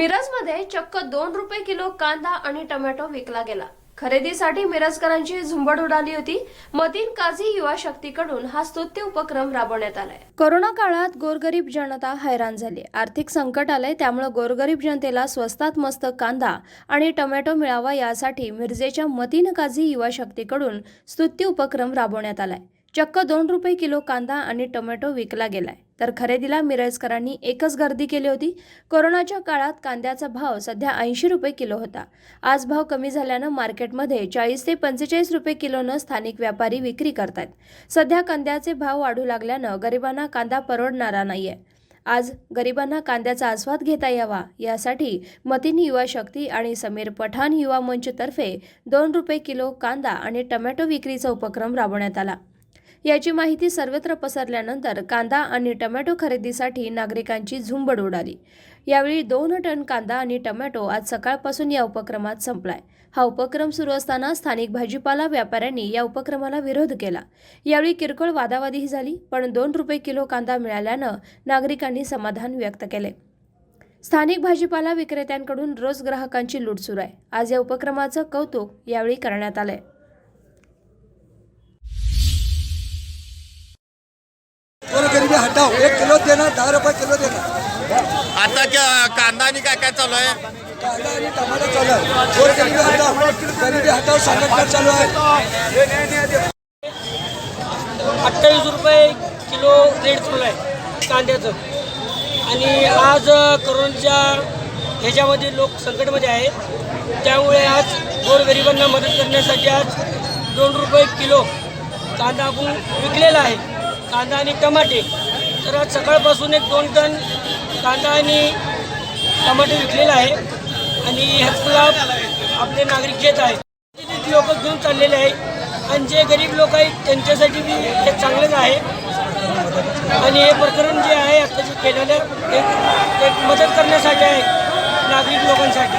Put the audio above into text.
मिरजमध्ये चक्क दोन रुपये किलो कांदा आणि टोमॅटो विकला गेला. खरेदीसाठी मिरजकरांची झुंबड उडाली होती. मतीन काझी युवा शक्तीकडून हा स्तुत्य उपक्रम राबवण्यात आलाय. कोरोना काळात गोरगरीब जनता हैराण झाली. आर्थिक संकट आलंय त्यामुळे गोरगरीब जनतेला स्वस्तात मस्त कांदा आणि टोमॅटो मिळावा यासाठी मिरजेच्या मतीन काझी युवा शक्तीकडून स्तुत्य उपक्रम राबवण्यात आलाय. चक्क दोन रुपये किलो कांदा आणि टोमॅटो विकला गेलाय. तर खरेदीला मिरजकरांनी एकच गर्दी केली होती. कोरोनाच्या काळात कांद्याचा भाव सध्या ऐंशी रुपये किलो होता. आज भाव कमी झाल्यानं मार्केटमध्ये चाळीस ते पंचेचाळीस रुपये किलोनं स्थानिक व्यापारी विक्री करतायत. सध्या कांद्याचे भाव वाढू लागल्यानं गरिबांना कांदा परवडणारा नाहीये. आज गरिबांना कांद्याचा आस्वाद घेता यावा यासाठी मतीन युवा शक्ती आणि समीर पठाण युवा मंचतर्फे दोन रुपये किलो कांदा आणि टोमॅटो विक्रीचा उपक्रम राबवण्यात आला. याची माहिती सर्वत्र पसरल्यानंतर कांदा आणि टोमॅटो खरेदीसाठी नागरिकांची झुंबड उडाली. यावेळी दोन टन कांदा आणि टोमॅटो आज सकाळपासून या उपक्रमात संपलाय. हा उपक्रम सुरू असताना स्थानिक भाजीपाला व्यापाऱ्यांनी या उपक्रमाला विरोध केला. यावेळी किरकोळ वादावादीही झाली पण दोन रुपये किलो कांदा मिळाल्यानं नागरिकांनी समाधान व्यक्त केले. स्थानिक भाजीपाला विक्रेत्यांकडून रोज ग्राहकांची लूट सुरू आहे. आज या उपक्रमाचं कौतुक यावेळी करण्यात आलंय. हटाओ एक किलो देना दहा रुपये किलो देना आता क्या कांदा आणि काय काय चालू आहे? कांदा आणि टमाटर चालू आहे. और गरीबी हटाओ गरीबी हटाओ संघटना चालू आहे. अठ्ठावीस रुपये किलो रेट चालू आहे कांद्याचं. आणि आज करोनाच्या ह्याच्यामध्ये लोक संकटमध्ये आहे. त्यामुळे आज गोरगरिबांना मदत करण्यासाठी आज दोन रुपये किलो कांदा आपण विकलेला आहे. कांदा आणि टमाटे. बाजारात सकाळपासून एक दोन टन कांदा आणि टमाटे विकलेला आहे. आणि ह्याचा लाभ आपले नागरिक घेत आहेत लोक घेऊन चाललेले आहे आणि जे गरीब लोक आहेत त्यांच्यासाठी बी हे चांगलंच आहे. आणि हे प्रकरण जे आहे आता जे केलेलं एक एक मदत करण्यासाठी आहे नागरिक लोकांसाठी.